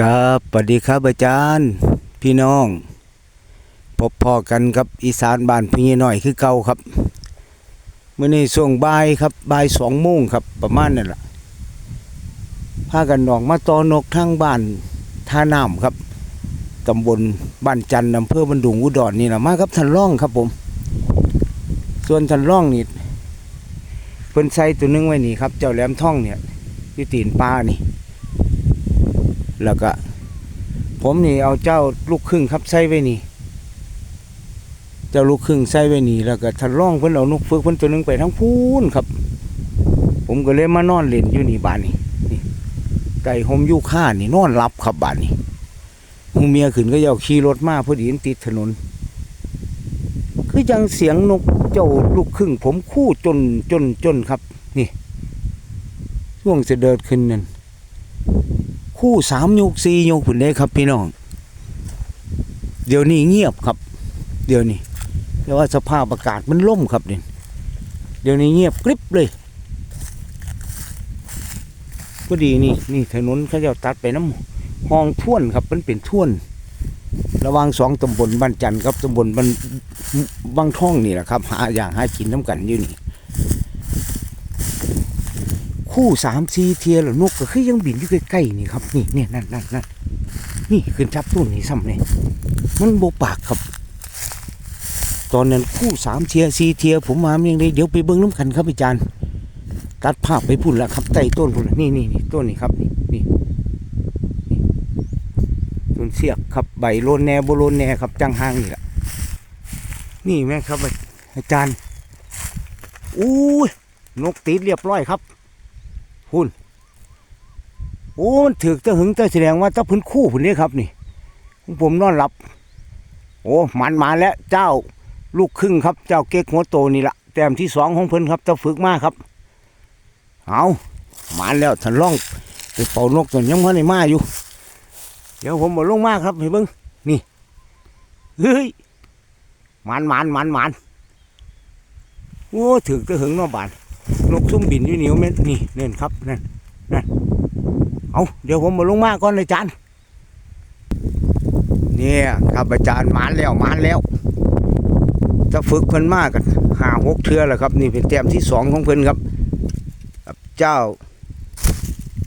ครับสวัสดีครับอาจารย์ พี่น้อง พบพอกันกับอีสานบ้านพี่น่อยคือเก่าครับเมื่อนี้ช่วงบ่ายครับบ่ายสองโมงครับประมาณนั่นแหละพากันนองมาตอนกทางบ้านท่าน้ำครับตำบลบ้านจันทร์อำเภอบันดุงอุดรนี่แหละมาครับทันร่องครับผม ส่วนทันร่องนี่เพิ่นใส่ตัวหนึงไว้นี่ครับ เจ้าแหลมท่องเนี่ยที่ตีนปลานี่ แล้วก็ ผมนี่เอาเจ้าลูกครึ่งครับใส่ไว้นี่ เจ้าลูกครึ่งใส่ไว้นี่ แล้วก็ทันร่องเพิ่นเอานกฝึกเพิ่นตัวหนึงไปทั้งพูนครับ ผมก็เลยมานอนเล่นอยู่นี่บ้านนี่ไก่หมยู่ข้านี่นอนรับครับบ้านนี่หูเมียขึ้นก็เอาขี่รถมาพอดีติดถนน คือจังเสียงนกเจ้าลูกครึ่ง ผมคู่จนจนจนครับ นี่ช่วงจะเดินขึ้นนั่น คู่สามยกสี่ยกผุนได้ครับ พี่น้อง เดี๋ยวนี้เงียบครับ เดี๋ยวนี้แต่ว่าสภาพอากาศมันล่มครับเนี่ยเดี๋ยวนี้เงียบกริบเลย ก็ดีนี่นี่ถนนเขาจะตัดไปน้ำห้องท่วนครับ มันเป็นท่วน ระหว่างสองตำบลบ้านจันทร์ครับตำบลบ้านบางท่องนี่แหละครับ หาอย่างหากินน้ำกันอยู่นี่ คู่สามสี่เทียแล้วนกก็คือยังบินอยู่ใกล้ๆนี่ครับ นี่เนี่ยนั่นนั่นนั่นนี่ขึ้นจับต้นนี่ซ้ำเนี่ยมันโบปากครับ ตอนนั้นคู่สามเทียสี่เทีย ผมมาเมียงเลยเดี๋ยวไปเบิ้งน้ำกันครับอาจารย์ตัดภาพไปพุ่นละครับใต้ต้นพุ่นละนี่นี่นี่ต้นนี่ครับนี่นี่นี่ต้นเสียกครับใบโลนแนโบโลนแนครับจังห้างนี่แหละนี่แม่ครับอาจารย์อู้ยนกติดเรียบร้อยครับ หุ่นโอ้มันถือตะหึงตะแสดงว่าตะพื้นคู่พุ่นนี้ครับนี่ผมนอนหลับ โอ้มันมาแล้วเจ้าลูกครึ่งครับ เจ้าเก๊กหัวโตนี่ละแต้มที่สองของเพิ่นครับตะฝึกมากครับ เอามาแล้วทันล่องไปเป่านกตัวยังพันในมาอยู่ เดี๋ยวผมบอกลงมากครับเห็นเบิ้งนี่เฮ้ยมันมันมันมันโอ้ถือตะหึงนอบาน นกซุ่มบินอยู่เหนียวเม็ดนี่เน่นครับนั่นนั่นเอาเดี๋ยวผมมาลงมาก่อนเลยจารย์เนี่ยครับอาจารย์มานแล้วมานแล้วจะฝึกเพิ่นมากกันหาหกเทือแล้วครับ นี่เป็นแต้มที่สองของเพิ่นครับกับเจ้า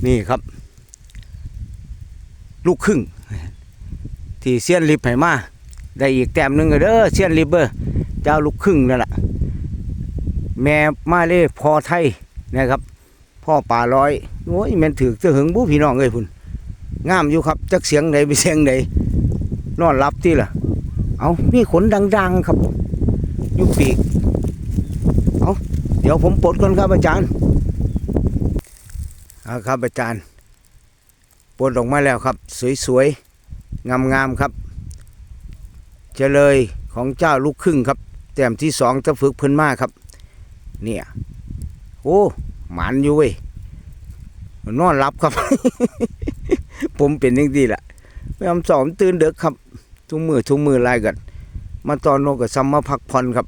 นี่ครับ ลูกครึ่ง ที่เซียนลิบให้มาได้อีกแต้มหนึ่งเด้อเซียนลิบเบอร์เจ้าลูกครึ่งนั่นแหละ แม่มาเล่พอไทยนะครับ พ่อป่าร้อยโอ้ยแมันถือเสือหึงบุพี่น้องเอ้ยพุ่นงามอยู่ครับจักเสียงใดไปเสียงใดนอนรับที่ล่ะ เอามีขนดัง ๆ ครับอยุปีกเอาเดี๋ยวผมปลดก่อนครับอาจารย์เอาครับอาจารย์ปลดออกมาแล้วครับ สวยๆงามๆครับเจเลยของเจ้าลูกครึ่งครับ แต้มที่สองจะฝึกเพิ่นมากครับ เนี่ย โอ้หมันอยู่เว้ยนอนรับครับ ผมเป็นย่างดีละพยายามสอนตื่นเด็กครับ ทุกมือทุกมือไล่กัน มาตอนนกกับซัมมาพักผ่อนครับ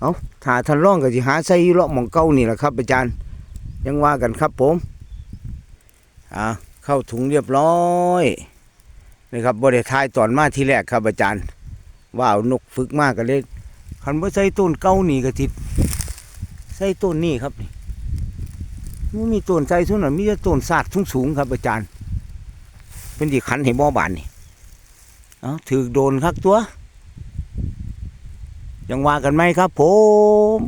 เอาถ้าท่านร้องก็จะหาใส่ยู่เลาะหมองเก้านี่แหละครับอาจารย์ ยังว่ากันครับผม อ่า เข้าถุงเรียบร้อยนะครับบริทายตอนมาที่แรกครับอาจารย์ ว่าเอานกฝึกมากกันเลยคันบ่ใส่ต้นเก้านี่ก็ติด ใส่ต้นนี่ครับนี่ไม่มีต้นใส่ทุนน่ะมีแต่ต้นสาดสูงสูงๆครับ อาจารย์ เป็นที่ขันให้บ่อบานนี่เอาถือโดนครับตัว ยังว่ากันไหมครับผม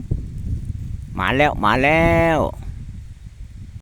มาแล้วมาแล้ว